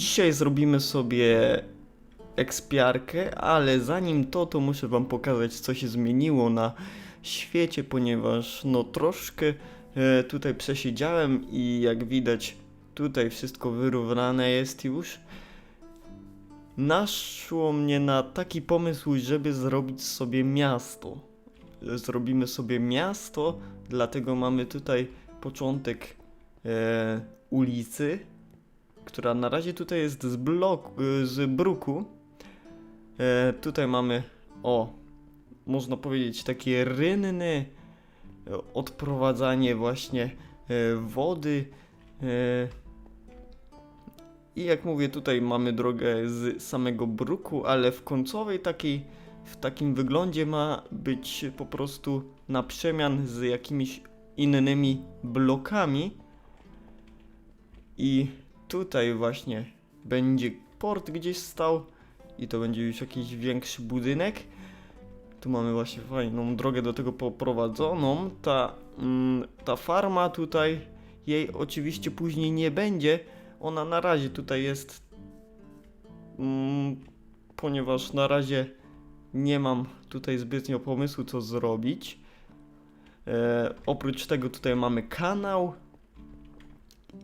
Dzisiaj zrobimy sobie ekspiarkę, ale zanim to, to muszę wam pokazać, co się zmieniło na świecie, ponieważ no troszkę e, tutaj przesiedziałem i jak widać tutaj wszystko wyrównane jest już. Naszło mnie na taki pomysł, żeby zrobić sobie miasto. Zrobimy sobie miasto, dlatego mamy tutaj początek e, ulicy, która na razie tutaj jest z bloku, z bruku. E, tutaj mamy, o, można powiedzieć takie rynny, e, odprowadzanie właśnie e, wody. E, I jak mówię, tutaj mamy drogę z samego bruku, ale w końcowej takiej, w takim wyglądzie ma być po prostu na przemian z jakimiś innymi blokami. I tutaj właśnie będzie port gdzieś stał i to będzie już jakiś większy budynek. Tu mamy właśnie fajną drogę do tego poprowadzoną. Ta, mm, ta farma tutaj, jej oczywiście później nie będzie. Ona na razie tutaj jest, mm, ponieważ na razie nie mam tutaj zbytnio pomysłu co zrobić. E, oprócz tego tutaj mamy kanał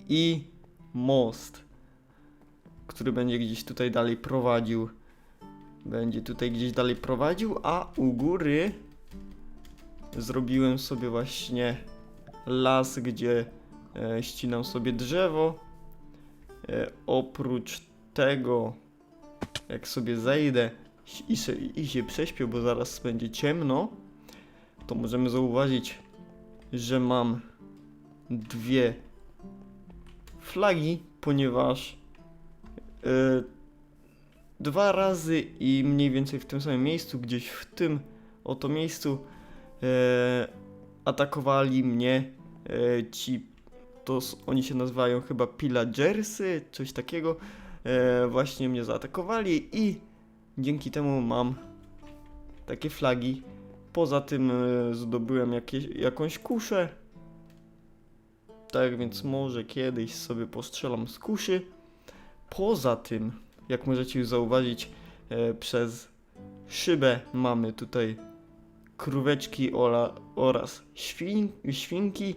i most, który będzie gdzieś tutaj dalej prowadził. Będzie tutaj gdzieś dalej prowadził, a u góry zrobiłem sobie właśnie las, gdzie e, ścinam sobie drzewo. E, oprócz tego, jak sobie zejdę i, se, i się prześpię, bo zaraz będzie ciemno, to możemy zauważyć, że mam dwie flagi, ponieważ e, dwa razy i mniej więcej w tym samym miejscu, gdzieś w tym oto miejscu e, atakowali mnie e, ci, to oni się nazywają chyba pillagersy, coś takiego, właśnie mnie zaatakowali i dzięki temu mam takie flagi. Poza tym zdobyłem jakieś, jakąś kuszę, tak więc może kiedyś sobie postrzelam z kuszy. Poza tym, jak możecie już zauważyć, e, przez szybę mamy tutaj króweczki oraz świn, świnki.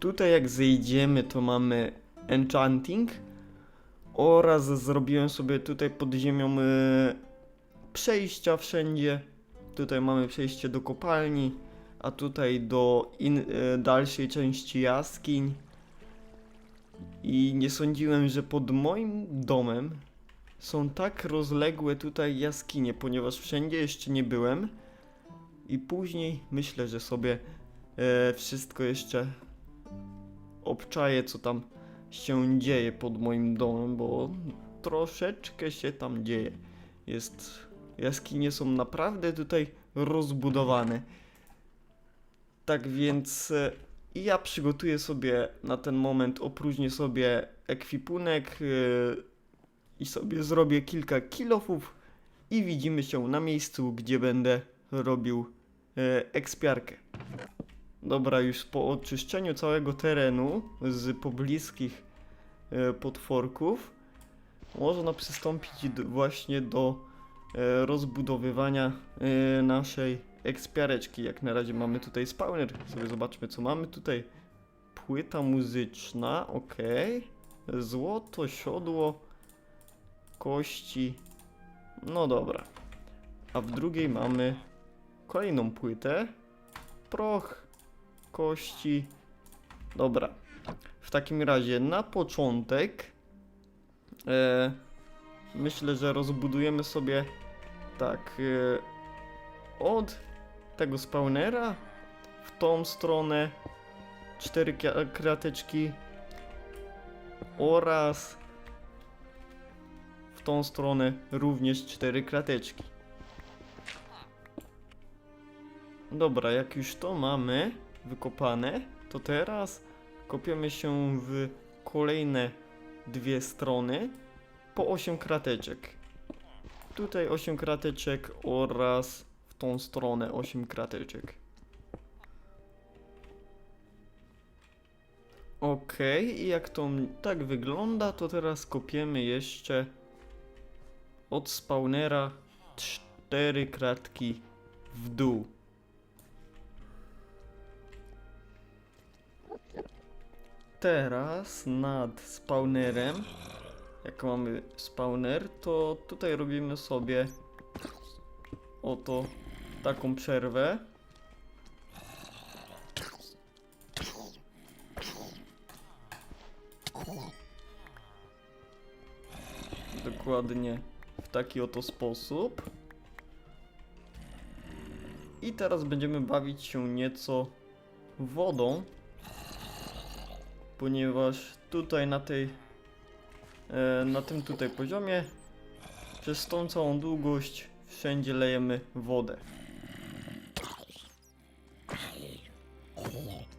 Tutaj jak zejdziemy, to mamy enchanting oraz zrobiłem sobie tutaj pod ziemią e, przejścia wszędzie. Tutaj mamy przejście do kopalni, a tutaj do in, e, dalszej części jaskiń. I nie sądziłem, że pod moim domem są tak rozległe tutaj jaskinie, ponieważ wszędzie jeszcze nie byłem. I później myślę, że sobie e, wszystko jeszcze obczaję, co tam się dzieje pod moim domem, bo troszeczkę się tam dzieje. Jest. Jaskinie są naprawdę tutaj rozbudowane. Tak więc e, ja przygotuję sobie na ten moment, opróżnię sobie ekwipunek yy, i sobie zrobię kilka kilofów i widzimy się na miejscu, gdzie będę robił yy, ekspiarkę. Dobra, już po oczyszczeniu całego terenu z pobliskich potworków można przystąpić właśnie do rozbudowywania naszej ekspiareczki. Jak na razie mamy tutaj spawner. Sobie zobaczmy, co mamy tutaj. Płyta muzyczna, ok. Złoto, siodło, kości. No dobra. A w drugiej mamy kolejną płytę. Proch, kości. Dobra. W takim razie na początek e, myślę, że rozbudujemy sobie tak e, od tego spawnera w tą stronę cztery krateczki oraz w tą stronę również cztery krateczki. Dobra, jak już to mamy wykopane, to teraz kopiemy się w kolejne dwie strony po 8 krateczek. Tutaj 8 krateczek oraz tą stronę 8 krateczek. Ok, i jak to tak wygląda, to teraz kopiemy jeszcze od spawnera cztery kratki w dół. Teraz nad spawnerem, jak mamy spawner, to tutaj robimy sobie oto taką przerwę. Dokładnie w taki oto sposób. I teraz będziemy bawić się nieco wodą, ponieważ tutaj na tej e, na tym tutaj poziomie przez tą całą długość wszędzie lejemy wodę. here.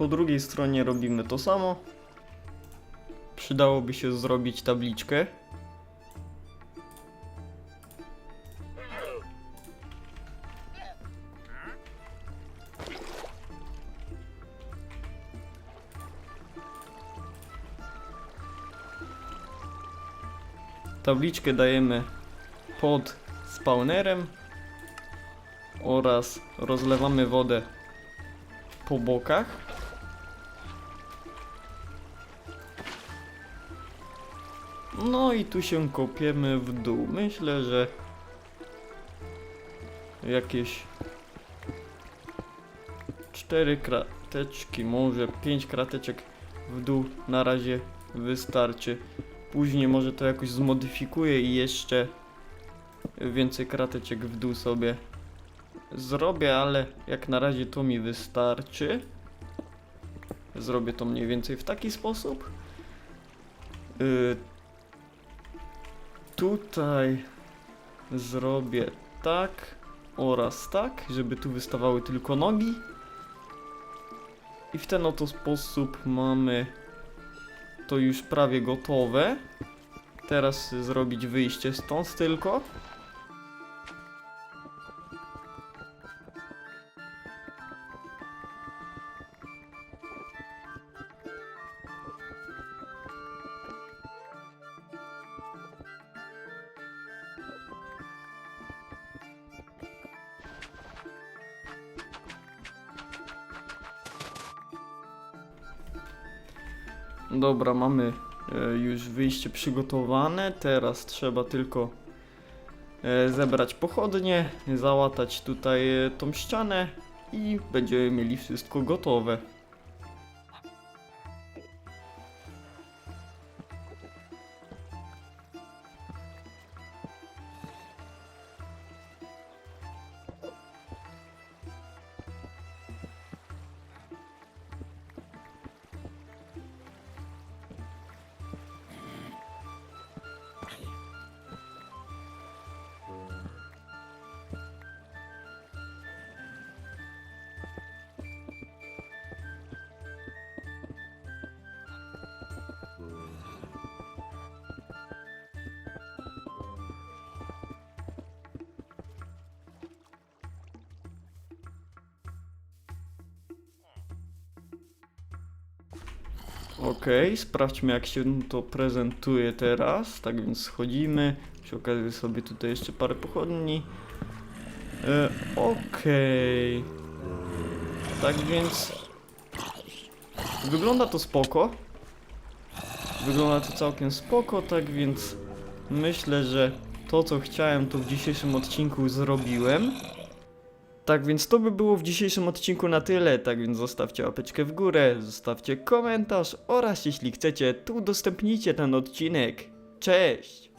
Po drugiej stronie robimy to samo. Przydałoby się zrobić tabliczkę. Tabliczkę dajemy pod spawnerem oraz rozlewamy wodę po bokach. No i tu się kopiemy w dół. Myślę, że jakieś cztery krateczki, może pięć krateczek w dół na razie wystarczy. Później może to jakoś zmodyfikuję i jeszcze więcej krateczek w dół sobie zrobię, ale jak na razie to mi wystarczy. Zrobię to mniej więcej w taki sposób. Y, tutaj zrobię tak oraz tak, żeby tu wystawały tylko nogi. I w ten oto sposób mamy to już prawie gotowe. Teraz zrobić wyjście stąd tylko. Dobra, mamy e, już wyjście przygotowane. Teraz trzeba tylko e, zebrać pochodnie, załatać tutaj e, tą ścianę i będziemy mieli wszystko gotowe. Okej, sprawdźmy jak się to prezentuje teraz. Tak więc schodzimy. Przy okazji sobie tutaj jeszcze parę pochodni. E, Okej. Tak więc wygląda to spoko. Wygląda to całkiem spoko, tak więc myślę, że to co chciałem to w dzisiejszym odcinku zrobiłem. Tak więc to by było w dzisiejszym odcinku na tyle, tak więc zostawcie łapeczkę w górę, zostawcie komentarz oraz jeśli chcecie, to udostępnijcie ten odcinek. Cześć!